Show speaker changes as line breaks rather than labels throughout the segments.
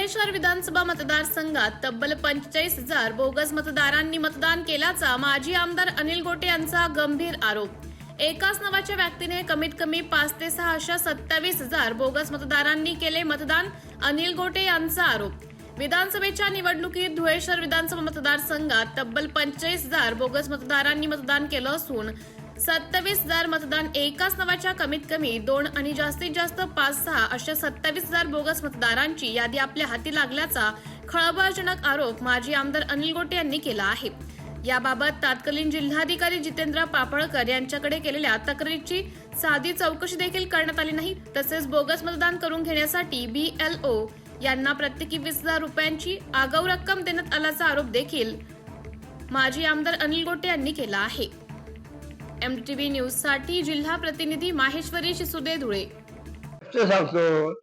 धुळे विधानसभा मतदारसंघात तब्बल पंचेचाळीस हजार बोगस मतदारांनी मतदान केल्याचा माजी आमदार अनिल गोटे यांचा गंभीर आरोप. एकाच नावाच्या व्यक्तीने कमीत कमी पाच ते सहा अशा सत्तावीस हजार बोगस मतदारांनी केले मतदान अनिल गोटे यांचा आरोप. विधानसभेच्या निवडणुकीत धुळे शहर विधानसभा मतदारसंघात तब्बल पंचेचाळीस हजार बोगस मतदारांनी मतदान केलं असून सत्तावीस हजार मतदान एकाच नावाच्या कमीत कमी दोन आणि जास्तीत जास्त पाच सहा अशा सत्तावीस हजार बोगस मतदारांची यादी आपल्या हाती लागल्याचा खळबळजनक आरोप माजी आमदार अनिल गोटे यांनी केला आहे. याबाबत तात्कालीन जिल्हाधिकारी जितेंद्र पापळकर यांच्याकडे केलेल्या तक्रारीची साधी चौकशी देखील करण्यात आली नाही. तसेच बोगस मतदान करून घेण्यासाठी बी एल ओ यांना प्रत्येकी वीस हजार रुपयांची आगाऊ रक्कम देण्यात आल्याचा आरोप देखील माजी आमदार अनिल गोटे यांनी केला आहे. एमटीव्ही न्यूजसाठी जिल्हा प्रतिनिधी माहेश्वरी शिसुदे धुळे.
सांगतो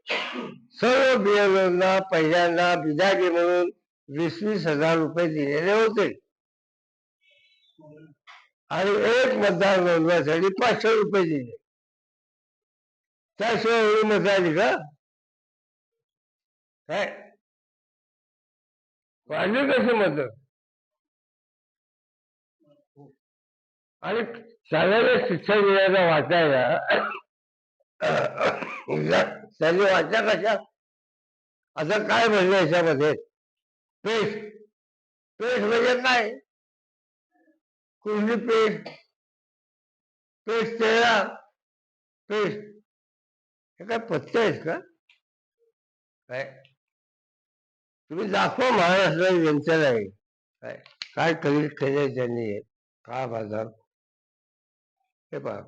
सर्व बिएलओना पहिल्यांदा बिदागे म्हणून वीस वीस हजार रुपये दिलेले होते. आणि एक मतदार नोंदवासाठी पाचशे रुपये दिले. त्याशिवाय एवढी मत आली का? काय? वाढली कशी मत? आणि शाळेला शिक्षण मिळायला वाचायला. त्यांनी वाचा कशा? आता काय म्हणलं याच्यामध्ये? पेस्ट पेस्ट म्हणजे काय? कुठली पेस्ट पेस्ट चेहरा पेस्ट हे काय पत्ते आहेत का? काय? तुम्ही दाखवा महाराष्ट्र जनतेला काय काय कधी केलंय त्यांनी? का काय बाजार? Epá,